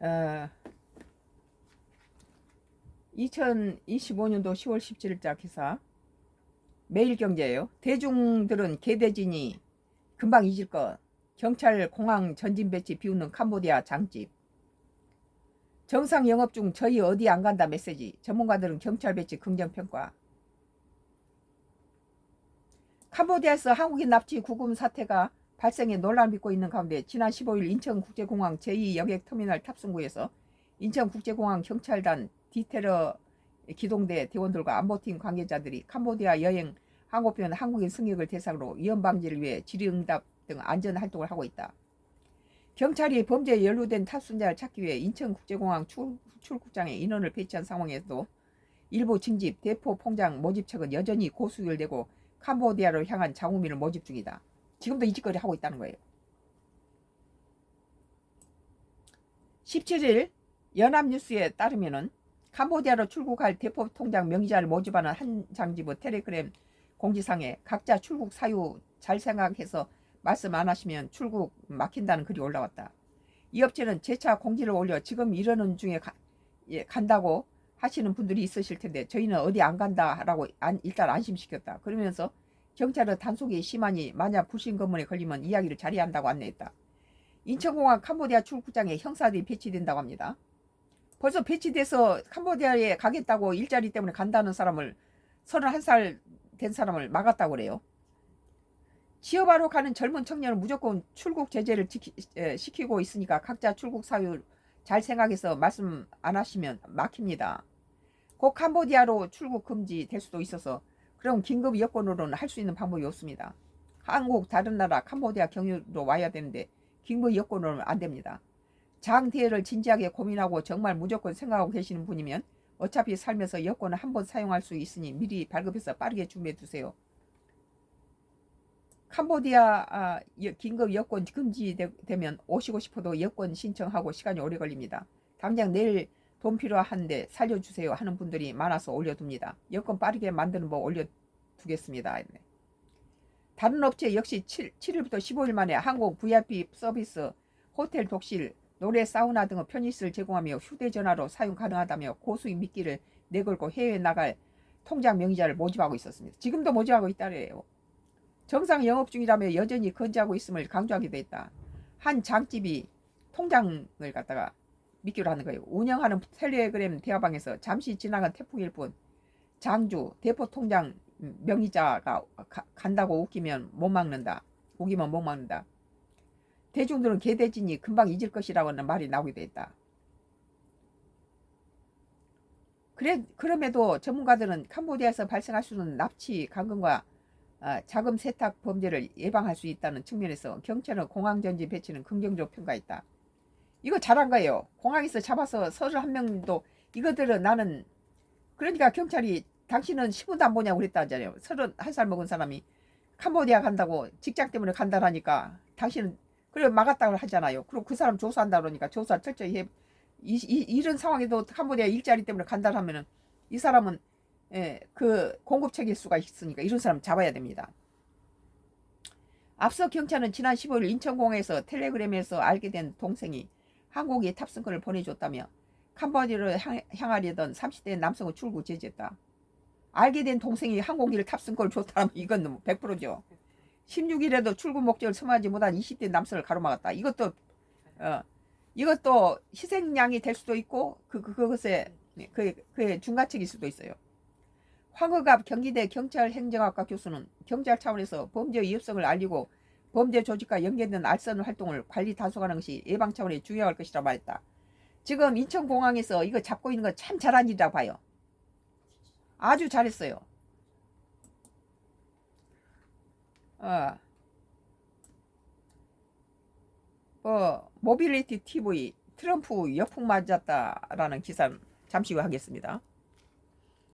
어, 2025년도 10월 17일자 기사 매일경제예요. 대중들은 개대진이 금방 잊을 것. 경찰 공항 전진 배치 비웃는 캄보디아 장집. 정상 영업 중 저희 어디 안 간다 메시지. 전문가들은 경찰 배치 긍정 평가. 캄보디아에서 한국인 납치 구금 사태가 발생해 논란을 빚고 있는 가운데 지난 15일 인천국제공항 제2여객터미널 탑승구에서 인천국제공항 경찰단 디테러 기동대 대원들과 안보팀 관계자들이 캄보디아 여행 항공편 한국인 승객을 대상으로 위험 방지를 위해 질의응답 등 안전 활동을 하고 있다. 경찰이 범죄에 연루된 탑승자를 찾기 위해 인천국제공항 출, 출국장에 인원을 배치한 상황에서도 일부 징집, 대포 통장 모집책은 여전히 고수율되고 캄보디아로 향한 장우민을 모집 중이다. 지금도 이 짓거리 하고 있다는 거예요. 17일 연합뉴스에 따르면은 캄보디아로 출국할 대포 통장 명의자를 모집하는 한 장지부 텔레그램 공지상에 각자 출국 사유 잘 생각해서 말씀 안 하시면 출국 막힌다는 글이 올라왔다. 이 업체는 재차 공지를 올려 지금 이러는 중에 가, 예, 간다고 하시는 분들이 있으실 텐데 저희는 어디 안 간다라고 안, 일단 안심시켰다. 그러면서 경찰은 단속이 심하니 만약 불신 검문에 걸리면 이야기를 자리한다고 안내했다. 인천공항 캄보디아 출국장에 형사들이 배치된다고 합니다. 벌써 배치돼서 캄보디아에 가겠다고 일자리 때문에 간다는 사람을 31살 된 사람을 막았다고 그래요. 지어바로 가는 젊은 청년은 무조건 출국 제재를 지키, 에, 시키고 있으니까 각자 출국 사유 잘 생각해서 말씀 안 하시면 막힙니다. 곧 캄보디아로 출국 금지 될 수도 있어서 그럼 긴급 여권으로는 할 수 있는 방법이 없습니다. 한국 다른 나라 캄보디아 경유로 와야 되는데 긴급 여권으로는 안 됩니다. 장대를 진지하게 고민하고 정말 무조건 생각하고 계시는 분이면 어차피 살면서 여권을 한 번 사용할 수 있으니 미리 발급해서 빠르게 준비해 두세요. 캄보디아 아, 여- 긴급 여권 금지되면 오시고 싶어도 여권 신청하고 시간이 오래 걸립니다. 당장 내일 돈 필요한데 살려주세요 하는 분들이 많아서 올려둡니다. 여권 빠르게 만드는 법 올려두겠습니다. 네. 다른 업체 역시 7, 7일부터 15일 만에 항공 VIP 서비스, 호텔 독실, 노래 사우나 등의 편의시설 제공하며 휴대전화로 사용 가능하다며 고수익 미끼를 내걸고 해외에 나갈 통장 명의자를 모집하고 있었습니다. 지금도 모집하고 있다래요. 정상 영업 중이라며 여전히 건재하고 있음을 강조하기도 했다. 한 장집이 통장을 갖다가 미끼로 하는 거예요. 운영하는 텔레그램 대화방에서 잠시 지나간 태풍일 뿐 장주 대포 통장 명의자가 가- 간다고 웃기면 못 막는다. 우기면 못 막는다. 대중들은 개대진이 금방 잊을 것이라고는 말이 나오기도 했다. 그래, 그럼에도 전문가들은 캄보디아에서 발생할 수 있는 납치, 강금과 아, 자금 세탁 범죄를 예방할 수 있다는 측면에서 경찰은 공항 전지 배치는 긍정적으로 평가했다. 이거 잘한 거예요. 공항에서 잡아서 31명도 이것들은 나는 그러니까 경찰이 당신은 신문도 안 보냐고 그랬다잖아요. 31살 먹은 사람이 캄보디아 간다고 직장 때문에 간다라니까 당신은 그래 막았다고 하잖아요. 그리고 그 사람 조사한다 그러니까 조사 철저히 해. 이, 이, 이런 상황에도 캄보디아 일자리 때문에 간다 하면은 이 사람은 예, 그 공급책일 수가 있으니까 이런 사람 잡아야 됩니다. 앞서 경찰은 지난 15일 인천공항에서 텔레그램에서 알게 된 동생이 항공기 탑승권을 보내줬다며 캄보디아로 향, 향하려던 30대 남성을 출국 제지했다. 알게 된 동생이 항공기를 탑승권을 줬다면 이건 100%죠. 16일에도 출국 목적을 ਸਮ하지 못한 20대 남성을 가로막았다. 이것도 어, 이것도 희생양이 될 수도 있고 그, 그 그것에 그 그의 중간책일 수도 있어요. 황흑갑 경기대 경찰행정학과 교수는 경찰 차원에서 범죄 위협성을 알리고 범죄 조직과 연계된 알선 활동을 관리 단속하는 것이 예방 차원에 중요할 것이라 말했다. 지금 인천공항에서 이거 잡고 있는 건 참 잘한 일이라고 봐요. 아주 잘했어요. 어. 뭐 모빌리티 TV 트럼프 역풍 맞았다라는 기사 잠시 후 하겠습니다.